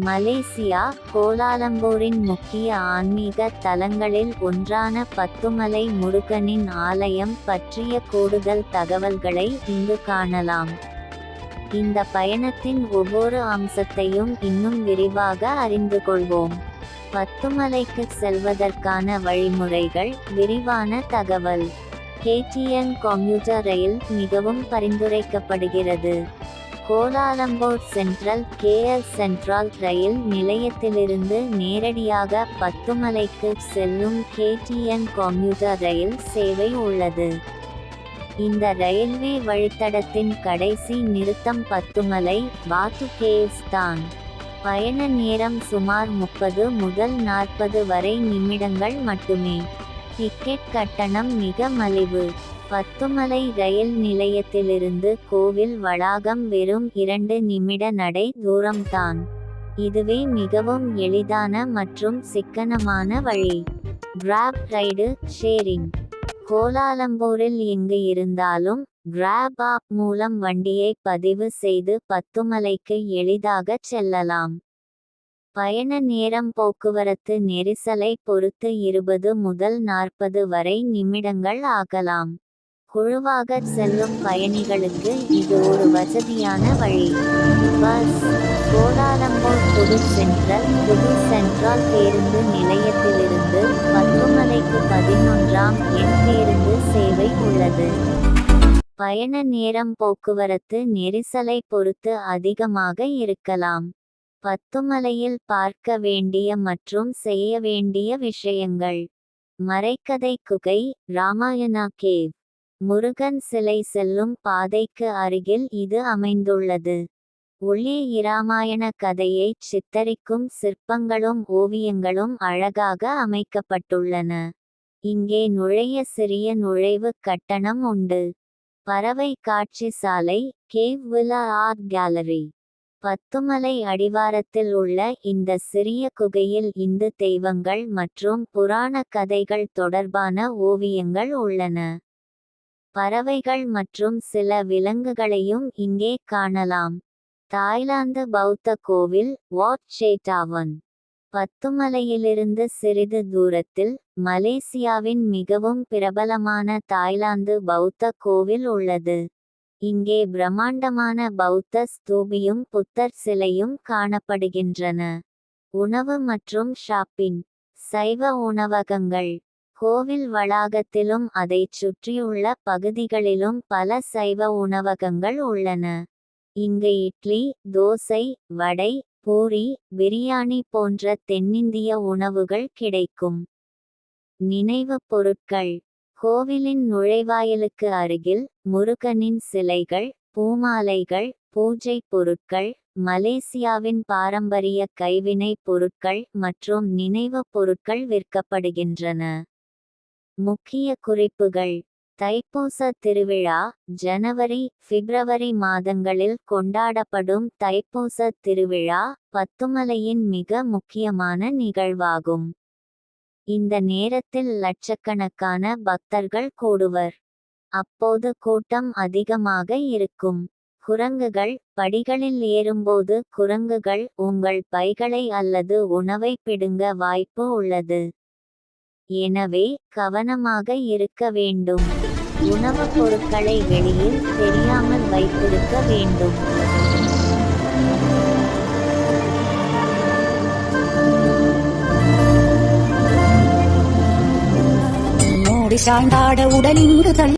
Malaysia கோலாலம்பூரின் முக்கிய ஆன்மீக தலங்களில் ஒன்றான பத்துமலை முருகனின் ஆலயம் பற்றிய கூடுதல் தகவல்களை இங்கு காணலாம். இந்த பயணத்தின் ஒவ்வொரு அம்சத்தையும் இன்னும் விரிவாக அறிந்து கொள்வோம். பத்துமலைக்கு செல்வதற்கான வழிமுறைகள் விரிவான தகவல். கேடிஎன் கம்யூட்டர் ரயில் மிகவும் பரிந்துரைக்கப்படுகிறது. Kuala Lumpur central KL central rail நிலையத்திலிருந்து நேரடியாக பத்துமலைக்கு செல்லும் கேடிஎன் கம்யூட்டர் ரயில் சேவை உள்ளது. இந்த ரயில்வே வழித்தடத்தின் கடைசி நிறுத்தம் பத்துமலை பாத்து தான். பயண நேரம் சுமார் முப்பது முதல் நாற்பது வரை நிமிடங்கள் மட்டுமே. டிக்கெட் கட்டணம் மிக மலிவு. பத்துமலை ரயில் நிலையத்திலிருந்து கோவில் வளாகம் வெறும் இரண்டு நிமிட நடை தூரம்தான். இதுவே மிகவும் எளிதான மற்றும் சிக்கனமான வழி. கிராப் ரைடு ஷேரிங் கோலாலம்பூரில் எங்கு இருந்தாலும் கிராப் ஆப் மூலம் வண்டியை பதிவு செய்து பத்துமலைக்கு எளிதாக செல்லலாம். பயண நேரம் போக்குவரத்து நெரிசலை பொறுத்து இருபது முதல் நாற்பது வரை நிமிடங்கள் ஆகலாம். குழுவாக செல்லும் பயணிகளுக்கு இது ஒரு வசதியான வழி. Bus Kuala Lumpur Pudu central Pudu central பேருந்து நிலையத்திலிருந்து பத்துமலைக்கு பதினொன்றாம் எண் பேருந்து சேவை உள்ளது. பயண நேரம் போக்குவரத்து நெரிசலை பொறுத்து அதிகமாக இருக்கலாம். பத்துமலையில் பார்க்க வேண்டிய மற்றும் செய்ய வேண்டிய விஷயங்கள். மறைக்கதை குகை ராமாயணா கேவ். முருகன் சிலை செல்லும் பாதைக்கு அருகில் இது அமைந்துள்ளது. உள்ளே இராமாயண கதையை சித்தரிக்கும் சிற்பங்களும் ஓவியங்களும் அழகாக அமைக்கப்பட்டுள்ளன. இங்கே நுழைய சிறிய நுழைவு கட்டணம் உண்டு. பறவை காட்சி சாலை கேவ் விலா ஆர்ட் கேலரி. பத்துமலை அடிவாரத்தில் உள்ள இந்த சிறிய குகையில் இந்து தெய்வங்கள் மற்றும் புராண கதைகள் தொடர்பான ஓவியங்கள் உள்ளன. பறவைகள் மற்றும் சில விலங்குகளையும் இங்கே காணலாம். தாய்லாந்து பௌத்த கோவில் வாட் ஷேட்டாவன் பத்துமலையிலிருந்து சிறிது தூரத்தில் மலேசியாவின் மிகவும் பிரபலமான தாய்லாந்து பௌத்த கோவில் உள்ளது. இங்கே பிரம்மாண்டமான பௌத்த ஸ்தூபியும் புத்தர் சிலையும் காணப்படுகின்றன. உணவு மற்றும் ஷாப்பிங். சைவ உணவகங்கள். கோவில் வளாகத்திலும் அதைச் சுற்றியுள்ள பகுதிகளிலும் பல சைவ உணவகங்கள் உள்ளன. இங்கு இட்லி தோசை வடை பூரி பிரியாணி போன்ற தென்னிந்திய உணவுகள் கிடைக்கும். நினைவுப் பொருட்கள். கோவிலின் நுழைவாயிலுக்கு அருகில் முருகனின் சிலைகள் பூமாலைகள் பூஜை பொருட்கள் மலேசியாவின் பாரம்பரிய கைவினைப் பொருட்கள் மற்றும் நினைவுப் பொருட்கள் விற்கப்படுகின்றன. முக்கிய குறிப்புகள். தைப்பூச திருவிழா ஜனவரி பிப்ரவரி மாதங்களில் கொண்டாடப்படும் தைப்பூச திருவிழா பத்துமலையின் மிக முக்கியமான நிகழ்வாகும். இந்த நேரத்தில் லட்சக்கணக்கான பக்தர்கள் கூடுவர். அப்போது கூட்டம் அதிகமாக இருக்கும். குரங்குகள் படிகளில் ஏறும்போது குரங்குகள் உங்கள் பைகளை அல்லது உணவை பிடுங்க வாய்ப்பு உள்ளது. எனவே கவனமாக இருக்க வேண்டும். உணவுப் பொருட்களை வெளியில் தெரியாமல் வைத்திருக்க வேண்டும். சாய்ந்தாட உடலிங்கு தள்ளி